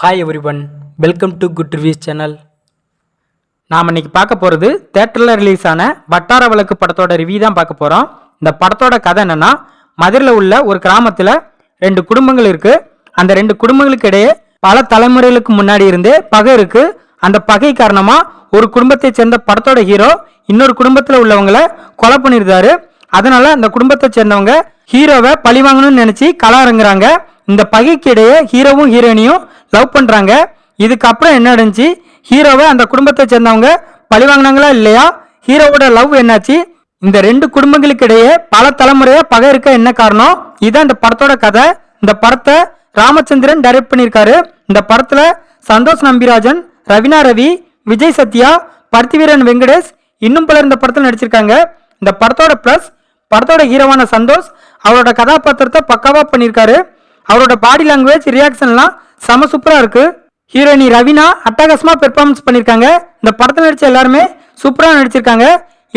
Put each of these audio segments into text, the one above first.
Hi everyone welcome to Good Reviews channel நாம் இன்னைக்கு பார்க்க போகிறது தேட்டரில் ரிலீஸ் ஆன வட்டார வழக்கு படத்தோட ரிவ்யூ தான் பார்க்க போகிறோம் இந்த படத்தோட கதை என்னென்னா மதுரையில் உள்ள ஒரு கிராமத்தில் ரெண்டு குடும்பங்கள் இருக்குது அந்த ரெண்டு குடும்பங்களுக்கு இடையே பல தலைமுறைகளுக்கு முன்னாடி இருந்தே பகை இருக்குது அந்த பகை காரணமாக ஒரு குடும்பத்தை சேர்ந்த படத்தோட ஹீரோ இன்னொரு குடும்பத்தில் உள்ளவங்களை கொலை பண்ணியிருந்தாரு. அதனால் அந்த குடும்பத்தை சேர்ந்தவங்க ஹீரோவை பழி வாங்கணும்னு நினச்சி கள இறங்குறாங்க. இந்த பகைக்கு இடையே ஹீரோவும் ஹீரோயினியும் லவ் பண்ணுறாங்க இதுக்கப்புறம் என்ன நடந்துச்சு? ஹீரோவை அந்த குடும்பத்தை சேர்ந்தவங்க பழி வாங்கினாங்களா இல்லையா? ஹீரோவோட லவ் என்னாச்சு? இந்த ரெண்டு குடும்பங்களுக்கு இடையே பல தலைமுறையாக பகை இருக்க என்ன காரணம்? இதுதான் இந்த படத்தோட கதை. இந்த படத்தை ராமச்சந்திரன் டைரக்ட் பண்ணியிருக்காரு. இந்த படத்தில் சந்தோஷ் நம்பிராஜன் ரவினா ரவி விஜய் சத்யா பருத்திவீரன் வெங்கடேஷ் இன்னும் பலர் இந்த படத்தில் நடிச்சிருக்காங்க. இந்த படத்தோட ப்ளஸ் படத்தோட ஹீரோவான சந்தோஷ் அவரோட கதாபாத்திரத்தை பக்காவாக பண்ணியிருக்காரு. அவரோட பாடி லாங்குவேஜ் ரியாக்ஷன்லாம் செம சூப்பராக இருக்கு. ஹீரோயினி ரவினா அட்டகாசமாக பெர்ஃபார்மன்ஸ் பண்ணியிருக்காங்க இந்த படத்தில் நடித்த எல்லாருமே சூப்பராக நடிச்சிருக்காங்க.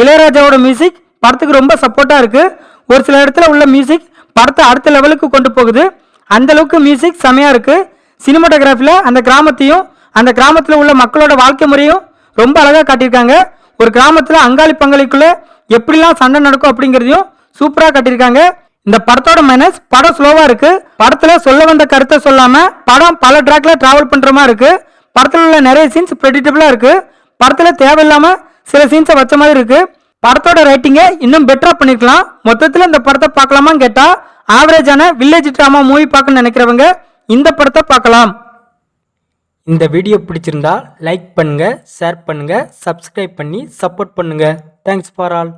இளையராஜாவோட மியூசிக் படத்துக்கு ரொம்ப சப்போர்ட்டாக இருக்கு. ஒரு சில இடத்துல உள்ள மியூசிக் படத்தை அடுத்த லெவலுக்கு கொண்டு போகுது. அந்தளவுக்கு மியூசிக் செமையாக இருக்கு. சினிமாட்டோகிராஃபியில் அந்த கிராமத்தையும் அந்த கிராமத்தில் உள்ள மக்களோட வாழ்க்கை முறையும் ரொம்ப அழகாக காட்டியிருக்காங்க. ஒரு கிராமத்தில் அங்காளி பங்காளிக்குள்ளே எப்படிலாம் சண்டை நடக்கும் அப்படிங்கிறதையும் சூப்பராக காட்டியிருக்காங்க. இந்த படத்தோட மைனஸ் படம் ஸ்லோவா இருக்கு. படத்துல சொல்ல வந்த கருத்தை சொல்லாம படம் பல ட்ராக்ல டிராவல் பண்ற மாதிரி இருக்கு. படத்துல உள்ள நிறைய சீன்ஸ் ப்ரெடிட்டபிளா இருக்கு. படத்துல தேவையில்லாம சில சீன்ஸை வச்ச மாதிரி இருக்கு. படத்தோட ரைட்டிங்கை இன்னும் பெட்டரா பண்ணிருக்கலாம் மொத்தத்தில் இந்த படத்தை பார்க்கலாமான்னு கேட்டா ஆவரேஜான வில்லேஜ் ட்ராமா மூவி பார்க்கணும்னு நினைக்கிறவங்க இந்த படத்தை பார்க்கலாம். இந்த வீடியோ பிடிச்சிருந்தா லைக் பண்ணுங்க ஷேர் பண்ணுங்க சப்ஸ்கிரைப் பண்ணி சப்போர்ட் பண்ணுங்க. Thanks for all